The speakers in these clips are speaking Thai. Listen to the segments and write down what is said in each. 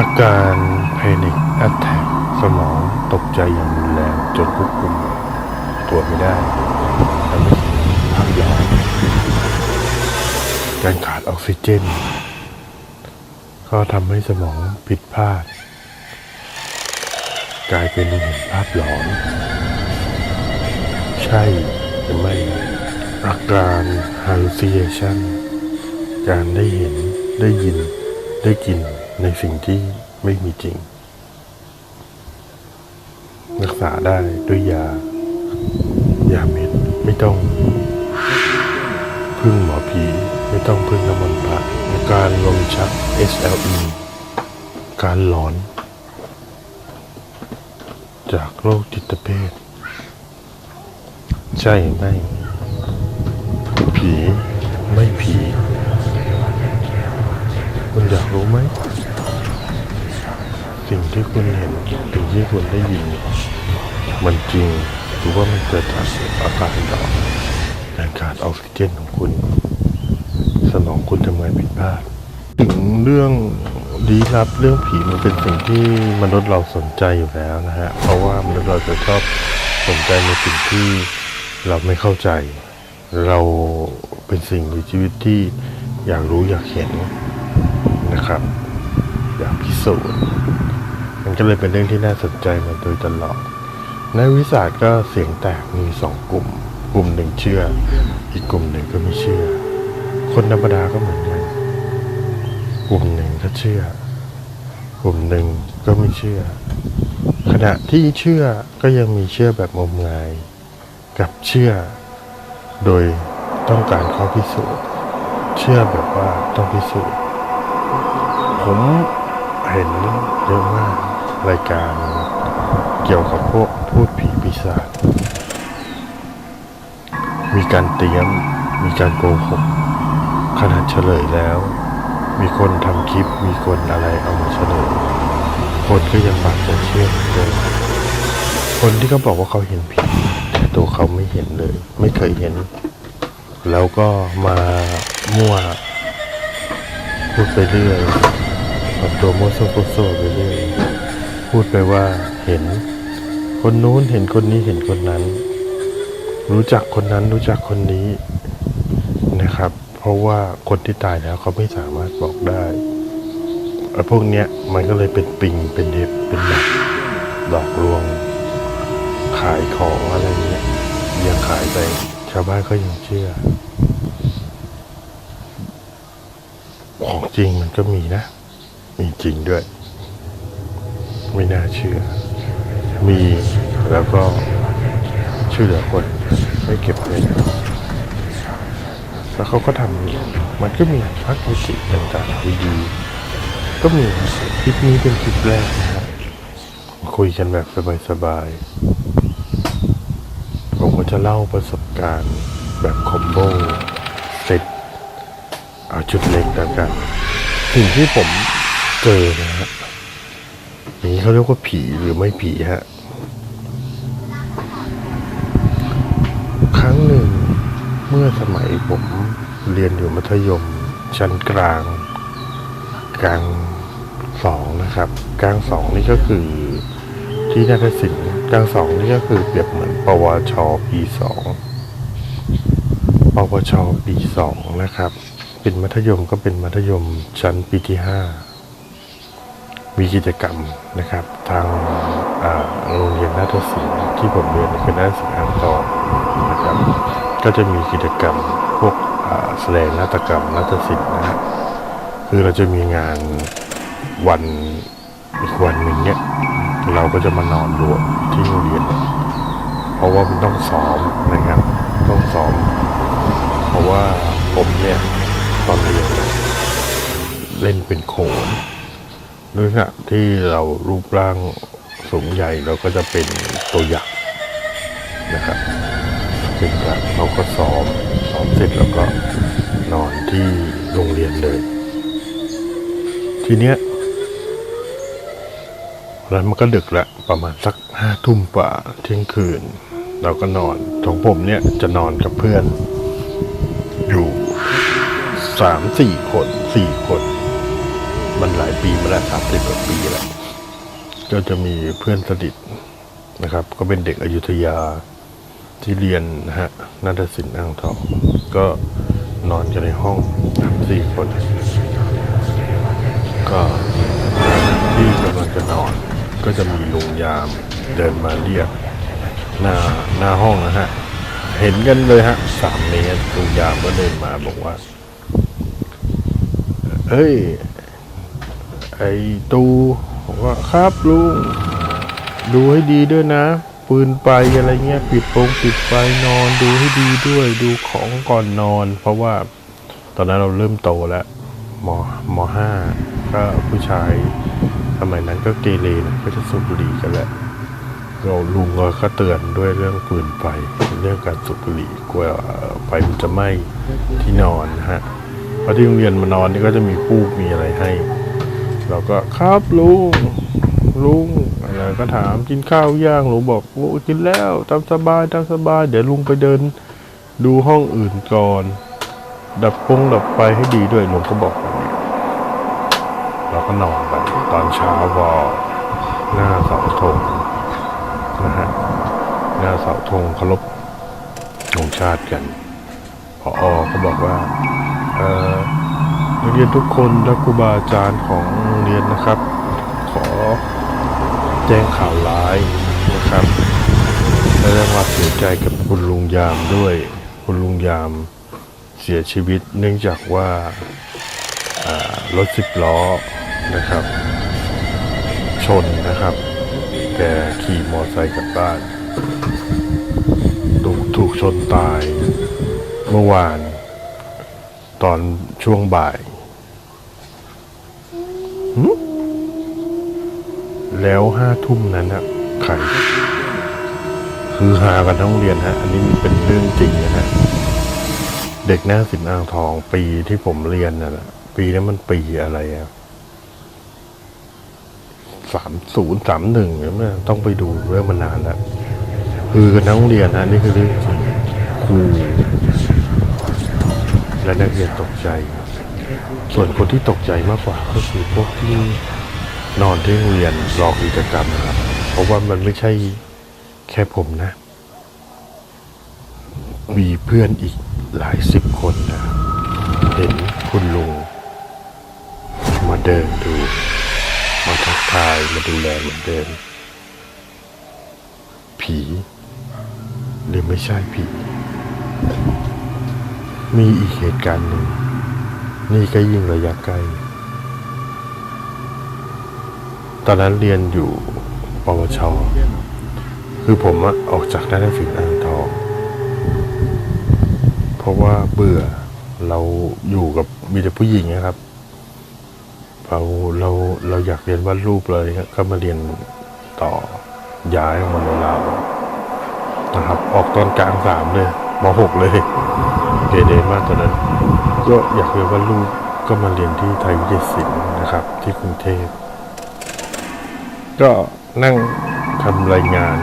อาการแพนิคแอ t แทกสมองตกใจอย่างรุนแรงจนควบคุมตัวไม่ได้ทำให้ภาพย้อนการขาดออกซิเจน ก็ทำให้สมองผิดพลาด กลายเป็นเห็นภาพหลอน ใช่หรือไม่อาการ hallucination การได้เห็นได้ยินได้กิน ในสิ่งที่ไม่มีจริง รักษาได้ด้วยยา ยาเม็ดไม่ต้อง พึ่งหมอผีไม่ต้องพึ่งน้ำมันต์พระการลมชัก SLE การหลอน จากโรคจิตเภท ใช่ไหมผีไม่ผี คุณอยากรู้ไหม สิ่งที่คุณเห็นสิ่งที่คุณได้ยิน มันจริงหรือว่ามันเกิดจากอาการหลอนการขาดออกซิเจนของคุณ สมองคุณทำงานผิดพลาดถึงเรื่องลี้ลับเรื่องผีมันเป็นสิ่งที่มนุษย์เราสนใจอยู่แล้วนะฮะ เพราะว่ามนุษย์เราจะชอบสนใจในสิ่งที่เราไม่เข้าใจ เราเป็นสิ่งมีชีวิตที่อยากรู้อยากเห็นนะครับ อยากพิสูจน์ ก็เลยเป็นเรื่องที่น่าสนใจมาโดยตลอดในวิสาสตร์ก็เสียงแตกมีสองกลุ่ม กลุ่มหนึ่งเชื่อ อีกกลุ่มหนึ่งก็ไม่เชื่อ คนธรรมดาก็เหมือนกันกลุ่มหนึ่งก็เชื่อ กลุ่มหนึ่งก็ไม่เชื่อ ขณะที่เชื่อก็ยังมีเชื่อแบบงมงาย กับเชื่อ โดยต้องการข้อพิสูจน์ เชื่อแบบว่าต้องพิสูจน์ ผมเห็นเยอะมาก รายการเกี่ยวกับพวกพูดผีปีศาจ มีการเตรียม มีการโกหก ขนาดเฉลยแล้ว มีคนทำคลิป มีคนอะไรเอามาเฉลย คนก็ยังปากใจเชื่อเหมือนเดิมคนที่เขาบอกว่าเขาเห็นผีแต่ตัวเขาไม่เห็นเลย ไม่เคยเห็น แล้วก็มามั่วพูดไปเรื่อยทำตัวโมโซโกโซไปเรื่อย พูดไปว่าเห็น คนนู้นเห็นคนนี้เห็นคนนั้น รู้จักคนนั้นรู้จักคนนี้นะครับ เพราะว่าคนที่ตายแล้วเขาไม่สามารถบอกได้ไอ้พวกเนี้ยมันก็เลยเป็นปิงเป็นเด็บเป็นหนักหลอกลวง ขายของอะไรเงี้ยยังขายไป ชาวบ้านก็ยังเชื่อ ของจริงมันก็มีนะ มีจริงด้วย ไม่น่าเชื่อ มีแล้วก็ช่วยเหลือคนไม่เก็บเงินแล้วเขาก็ทำมันก็มีพักมิติต่างๆดีๆก็มีคลิปนี้เป็นคลิปแรกนะครับคุยกันแบบสบายๆผมก็จะเล่าประสบการณ์แบบคอมโบเสร็จเอาชุดเล็กแล้วกันสิ่งที่ผมเจอนะฮะอย่างนี้ เขาเรียกว่าผีหรือไม่ผีฮะ ครั้งหนึ่งเมื่อสมัยผมเรียนอยู่มัธยม ชั้นกลาง กลางสองนะครับ กลางสองนี่ก็คือที่นาฏศิลป์กลางสองนี่ก็คือเปรียบเหมือน ปวชปีสองปวชปีสองนะครับ เป็นมัธยมก็เป็นมัธยมชั้นปีที่ห้า มีกิจกรรมนะครับ ทางโรงเรียนนาฏศิลป์ที่ผมเรียนคือนาฏศิลป์อ่างทองนะครับ ก็จะมีกิจกรรมพวกแสดงนาฏกรรมนาฏศิลป์นะฮะคือเราจะมีงานวันอีกวันหนึ่งเนี่ยเราก็จะมานอนรวมที่โรงเรียน เพราะว่ามันต้องซ้อมนะครับต้องซ้อม เพราะว่าผมเนี่ยตอนเรียนเล่นเป็นโขน ด้วยขณะที่เรารูปร่างสูงใหญ่เราก็จะเป็นตัวอยักษ์นะครับเป็นการเราก็ซ้อมซ้อมเสร็จแล้วก็นอนที่โรงเรียนเลย ทีเนี้ยแล้วมันก็ดึกละประมาณสักห้าทุ่มกว่าเที่ยงคืน เราก็นอนของผมเนี่ยจะนอนกับเพื่อน อยู่สามสี่คนสี่คน มันหลายปีมาแล้วสามสิบกว่าปีแล้วก็จะมีเพื่อนสนิทนะครับ ก็เป็นเด็กอยุธยาที่เรียนนะฮะนาฏศิลป์อ่างทองก็นอนกันในห้องสี่คน ก็ที่กำลังจะนอน ก็จะมีลุงยามเดินมาเรียกหน้าหน้าห้องนะฮะ เห็นกันเลยฮะสามเมตรลุงยามก็เดินมาบอกว่าเฮ้ย ไอ้ตูบอกว่าครับลุงดูให้ดีด้วยนะ ปืนไปอะไรเงี้ยปิดโปงปิดไฟนอนดูให้ดีด้วยดูของก่อนนอน เพราะว่าตอนนั้นเราเริ่มโตแล้วมมห้าก็ผู้ชายสมัยนั้นก็เกเรนะก็จะสูบบุหรี่กันแหละเราลุงก็เตือนด้วยเรื่องปืนไฟเรื่องการสูบบุหรี่กลัวไฟมันจะไหม้ที่นอนนะฮะเพราะที่โรงเรียนมานอนนี่ก็จะมีฟูกมีอะไรให้ เราก็ครับลุงลุงอะไรก็ถามกินข้าวย่างลุงบอกโอ้กินแล้วตามสบายตามสบาย เดี๋ยวลุงไปเดิน ดูห้องอื่นก่อน ดับปงดับไฟให้ดีด้วยลุงก็บอกแบบนี้เราก็นอนกันตอนเช้าวอหน้าเสาธงนะฮะหน้าเสาธงเคารพธงชาติกันพออก็บอกว่า เออ นักเรียนทุกคนและครูบาอาจารย์ของโรงเรียนนะครับ ขอแจ้งข่าวร้ายนะครับและแสดงความเสียใจกับคุณลุงยามด้วย คุณลุงยามเสียชีวิตเนื่องจากว่ารถสิบล้อนะครับ ชนนะครับ แกขี่มอเตอร์ไซค์กลับบ้านถูกถูกชนตายเมื่อวานตอนช่วงบ่าย แล้วห้าทุ่มนั้นนะใครคือหากันทั้งโรงเรียนฮะ อันนี้มันเป็นเรื่องจริงนะฮะ เด็กหน้าสินอ่างทองปีที่ผมเรียนน่ะนะปีนั้นมันปีอะไรอะสามศูนย์สามหนึ่งเนี่ยต้องไปดูเรื่องมันานแล้วคือกันทั้งโรงเรียนนะนี่คือเรื่องจริงครูและนักเรียนตกใจ ส่วนคนที่ตกใจมากกว่าก็คือพวกที่นอนที่โรงเรียนรอกิจกรรมนะครับ เพราะว่ามันไม่ใช่แค่ผมนะ มีเพื่อนอีกหลายสิบคนนะเห็นคุณลุงมาเดินดู มาทักทายมาดูแลเหมือนเดิมผีหรือไม่ใช่ผีมีอีกเหตุการณ์หนึ่ง นี่ก็ยิ่งระยะใกล้ ตอนนั้นเรียนอยู่ปวช คือผมอะออกจากด้านศิลป์อ่างทอง เพราะว่าเบื่อเราอยู่กับมีแต่ผู้หญิงนะครับเราเราเราอยากเรียนวาดรูปเลยครับก็มาเรียนต่อย้ายออกมาโนราวนะครับ ออกตอนกลางสามเลยมหกเลย เกเรมากตอนนั้นก็อยากเรียนว่าดรูปก็มาเรียนที่ไทยวิทยาศิลป์นะครับ ที่กรุงเทพ ก็นั่งทำรายงาน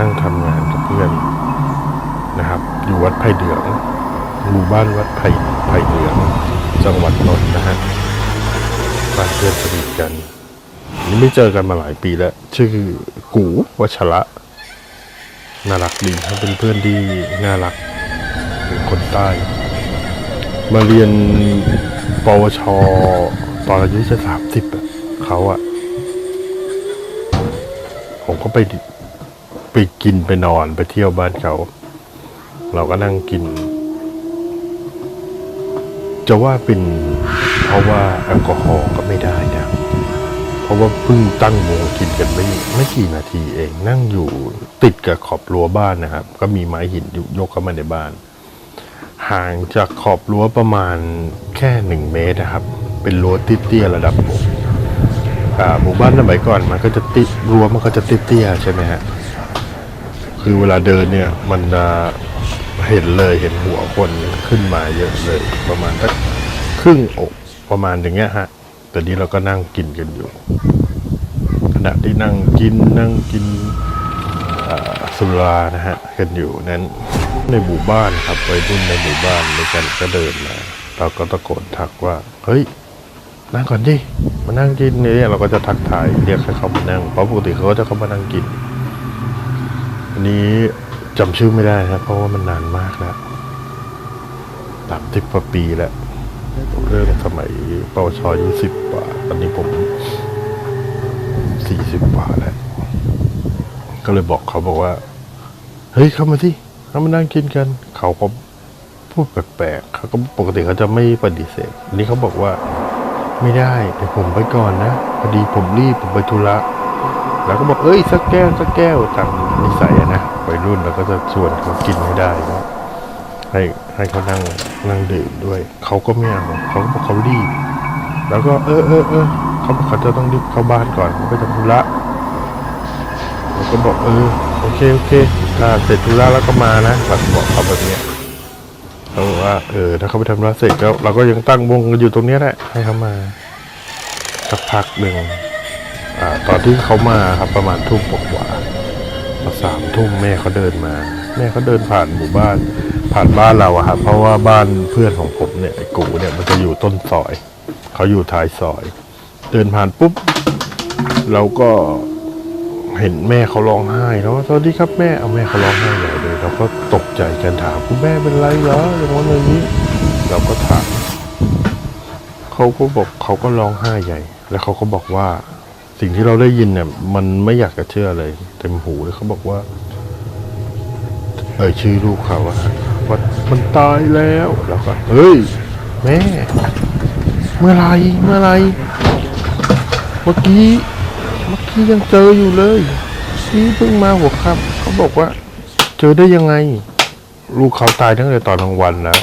นั่งทำงานกับเพื่อนนะครับ อยู่วัดไผ่เหลืองหมู่บ้านวัดไผ่ไผ่เหลืองจังหวัดนนท์นะฮะบ้านเพื่อนสนิทกันนี่ไม่เจอกันมาหลายปีแล้ว ชื่อกูวัชระน่ารักดีครับเป็นเพื่อนที่น่ารัก เป็นคนใต้ มาเรียนปวช ตอนอายุจะสามสิบอะเขาอะผมก็ไปไปกินไปนอนไปเที่ยวบ้านเขา เราก็นั่งกิน จะว่าเป็นเพราะว่าแอลกอฮอล์ก็ไม่ได้นะเพราะว่าเพิ่งตั้งวงกินกันไม่ไม่กี่นาทีเอง นั่งอยู่ติดกับขอบรั้วบ้านนะครับ ก็มีไม้หินยกเข้ามาในบ้าน ห่างจากขอบรั้วประมาณแค่หนึ่งเมตรนะครับ เป็นรั้วเตี้ยๆระดับอกอ่หมู่บ้านสมัยก่อนมันก็จะติดรั้วมันก็จะเตี้ยๆใช่ไหมฮะคือเวลาเดินเนี่ยมันเห็นเลยเห็นหัวคนขึ้นมาเยอะเลย ประมาณสักครึ่งอกประมาณอย่างเงี้ยฮะแต่นี้เราก็นั่งกินกันอยู่ ขณะที่นั่งกินนั่งกินสุรานะฮะกันอยู่นั้น ในหมู่บ้านครับวัยรุ่นในหมู่บ้านด้วยกันก็เดินมาเราก็ตะโกนทักว่าเฮ้ยนั่งก่อนดิมานั่งกินเนี่ยเราก็จะทักทายเรียกให้เขามานั่งเพราะปกติเขาจะเข้ามานั่งกินอันนี้จำชื่อไม่ได้นะเพราะว่ามันนานมากแล้วสามสิบกว่าปีแล้วเริ่มสมัยปวชยี่สิบกว่าตอนนี้ผมสี่สิบกว่าแล้วก็เลยบอกเขาบอกว่า เฮ้ยเข้ามาสิ เข้ามานั่งกินกันเขาก็พูดแปลกๆเขาก็ปกติเขาจะไม่ปฏิเสธอันนี้เขาบอกว่าไม่ได้เดี๋ยวผมไปก่อนนะพอดีผมรีบผมไปธุระแล้วก็บอกเอ้ยสักแก้วสักแก้วตามนิสัยนะวัยรุ่นเราก็จะชวนเขากินให้ได้ก็ให้ให้เขานั่งนั่งดื่มด้วย เขาก็ไม่เอาเขาก็บอกเขารีบ แล้วก็เออเออเออเขาบอกเขาจะต้องรีบเข้าบ้านก่อนเขาไปทำธุระแล้วก็บอกเออโอเคโอเค ถ้าเสร็จธุระแล้วก็มานะเราก็บอกเขาแบบเนี้ยเขาบอกว่าเออถ้าเขาไปทำธุระเสร็จก็เราก็ยังตั้งวงกันอยู่ตรงนี้แหละให้เขามาสักพักหนึ่งอ่าตอนที่เขามาครับประมาณทุ่มกว่าพอสามทุ่มแม่เขาเดินมา แม่เขาเดินผ่านหมู่บ้าน ผ่านบ้านเราอะครับเพราะว่าบ้านเพื่อนของผมเนี่ยไอ้กูเนี่ยมันจะอยู่ต้นซอย เขาอยู่ท้ายซอย เดินผ่านปุ๊บเราก็ เห็นแม่เขาร้องไห้แล้วสวัสดีครับแม่เอาแม่เขาร้องไห้ใหญ่เลยเราก็ตกใจกันถามคุณแม่เป็นไรเหรออย่างนั้นอย่างนี้ เราก็ถามเขาก็บอกเขาก็ร้องไห้ใหญ่ แล้วเขาก็บอกว่า สิ่งที่เราได้ยินเนี่ย มันไม่อยากจะเชื่อเลยเต็มหูเลยเขาบอกว่า เอ่ยชื่อลูกเขาว่ามันตายแล้วแล้วก็เฮ้ยแม่ เมื่อไรเมื่อไรเมื่อกี้ เมื่อกี้ยังเจออยู่เลยนี่เพิ่งมาหัวค่ำเขาบอกว่า เจอได้ยังไง ลูกเขาตายตั้งแต่ตอนกลางวันแล้ว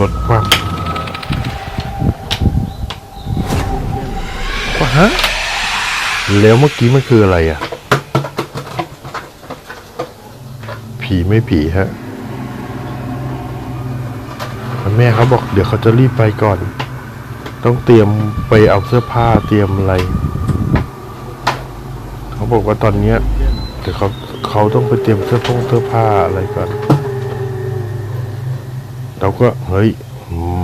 รถคว่ำว่าฮะแล้วเมื่อกี้มันคืออะไรอะ ผีไม่ผีฮะแล้วแม่เขาบอกเดี๋ยวเขาจะรีบไปก่อน ต้องเตรียมไปเอาเสื้อผ้าเตรียมอะไร เขาบอกว่าตอนเนี้ยเดี๋ยวเขาเขาต้องไปเตรียมเสื้อผงเสื้อผ้าอะไรก่อนเราก็เฮ้ย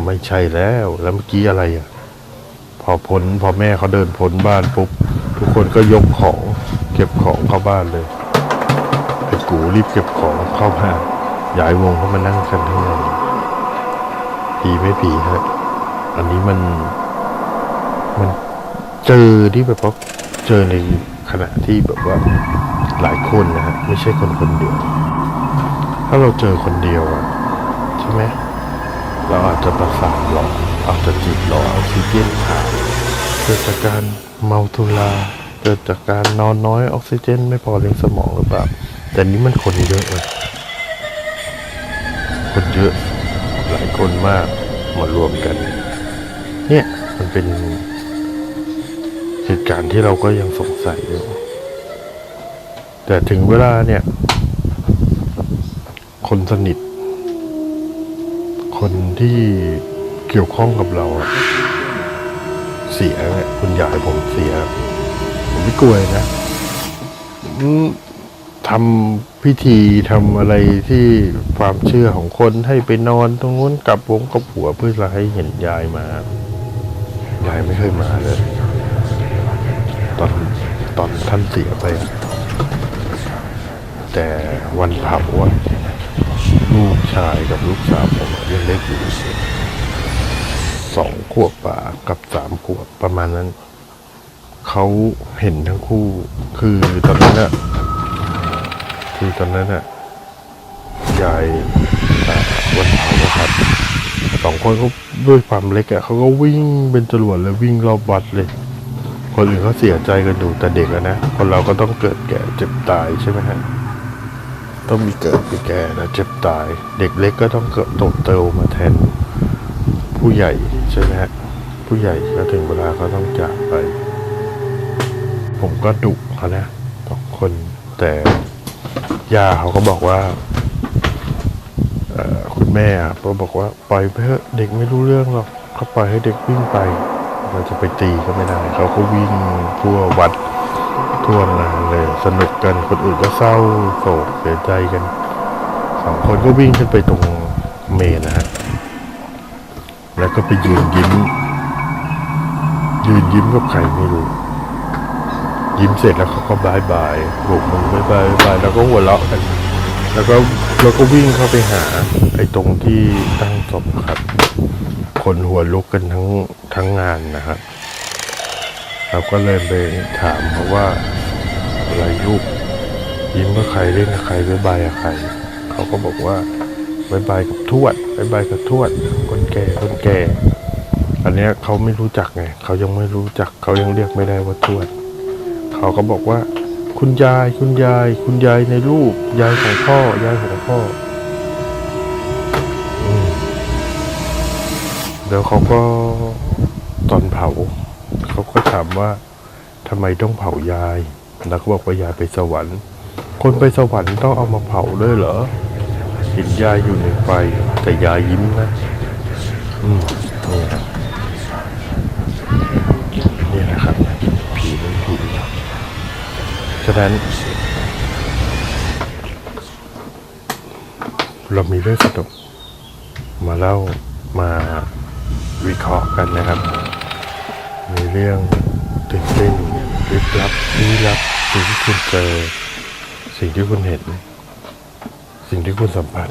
ไม่ใช่แล้ว แล้วเมื่อกี้อะไรอะ พอพ้นพอแม่เขาเดินพ้นบ้านปุ๊บทุกคนก็ยกของเก็บของเข้าบ้านเลยไอ้กูรีบเก็บของเข้าบ้านย้ายวงเข้ามานั่งกันทั้งนั้นผีไม่ผีฮะ อันนี้มัน มันเจอที่แบบว่าเจอในขณะที่แบบว่าหลายคนนะฮะไม่ใช่คนคนเดียว ถ้าเราเจอคนเดียวอะใช่ไหมเราอาจจะประสาทหลอนอาจจะจิตหลอนออกซิเจนขาดเกิดจากการเมาทุลาเกิดจากการนอนน้อยออกซิเจน ไม่พอเลี้ยงสมองหรือเปล่าแต่นี้มันคนเยอะเลยคนเยอะหลายคนมากมารวมกัน เป็นเหตุการณ์ที่เราก็ยังสงสัยอยู่ แต่ถึงเวลาเนี่ย คนสนิท คนที่เกี่ยวข้องกับเราเสียเนี่ยคุณยายผมเสีย ผมไม่กลัวนะทำพิธีทำอะไรที่ความเชื่อของคนให้ไปนอนตรงนู้นกลับวงกับผัวเพื่อจะให้เห็นยายมาายไม่เคยมาเลย ตอนตอนท่านเสียไปแต่วันเผาอะลูกชายกับลูกสาวผมยังเล็กอยู่สองขวบป่ากับสามขวบประมาณนั้นเขาเห็นทั้งคู่ คือตอนนั้นอะคือตอนนั้นอะยาย อ่าวันเผาอะครับสองคนเขาด้วยความเล็กอะเขาก็วิ่งเป็นจรวดเลยวิ่งรอบวัดเลย คนอื่นเขาเสียใจกันอยู่แต่เด็กอะนะคนเราก็ต้องเกิดแก่เจ็บตายใช่ไหมฮะต้องมีเกิดมีแก่นะเจ็บตาย เด็กเล็กก็ต้องเกิดโตเติบมาแทน ผู้ใหญ่ใช่ไหมฮะผู้ใหญ่ก็ถึงเวลาเขาต้องจากไป ผมก็ดุเขานะสองคนแต่ยาเขาก็บอกว่า คุณแม่อะก็บอกว่าปล่อยไปเถอะเด็กไม่รู้เรื่องหรอกเขาปล่อยให้เด็กวิ่งไป เราจะไปตีก็ไม่ได้เขาก็วิ่งทั่ววัดทั่วงานเลยสนุกกันคนอื่นก็เศร้าโศกเสียใจกันสองคนก็วิ่งขึ้นไปตรงเมนนะฮะแล้วก็ไปยืนยิ้ม ยืนยิ้มกับใครไม่รู้ ยิ้มเสร็จแล้วเขาก็บายบายโบกมือบายบายบายแล้วก็หัวเราะกัน แล้วก็เราก็วิ่งเข้าไปหาไอ้ตรงที่ตั้งศพครับ คนหัวลุกกันทั้งทั้งงานนะครับเราก็เลยไปถามเขาว่าอะไรลูกยิ้มกับใครเล่นกับใครบายบายกับใคร เขาก็บอกว่าบายบายกับทวดบายบายกับทวดคนแก่คนแก่ อันเนี้ยเขาไม่รู้จักไงเขายังไม่รู้จักเขายังเรียกไม่ได้ว่าทวด เขาก็บอกว่า คุณยายคุณยาย คุณยายในรูป ยายของพ่อ ยายของพ่ออแล้วเขาก็ตอนเผา เขาก็ถามว่าทำไมต้องเผายาย แล้วก็บอกว่ายายไปสวรรค์ คนไปสวรรค์ต้องเอามาเผาด้วยเหรอเห็นยายอยู่ในไฟแต่ยายยิ้มนะ อืมนี่ครับนี่นะครับ ผีเป็นผีฉะ นั้น เรามีเรื่องสนุกมาเล่ามาวิเคราะห์กันนะครับ มีเรื่องตื่นเต้นลึกลับลี้ลับสิ่งที่คุณเจอ สิ่งที่คุณเห็น สิ่งที่คุณสัมผัส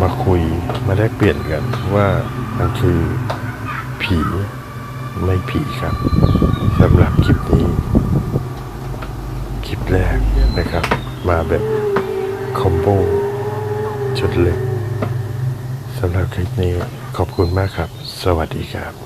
มาคุยมาแลกเปลี่ยนกันว่ามันคือผี ไม่ผีครับสำหรับคลิปนี้คลิปแรกนะครับ มาแบบคอมโบชุดเล็กสำหรับคลิปนี้ขอบคุณมากครับ สวัสดีครับ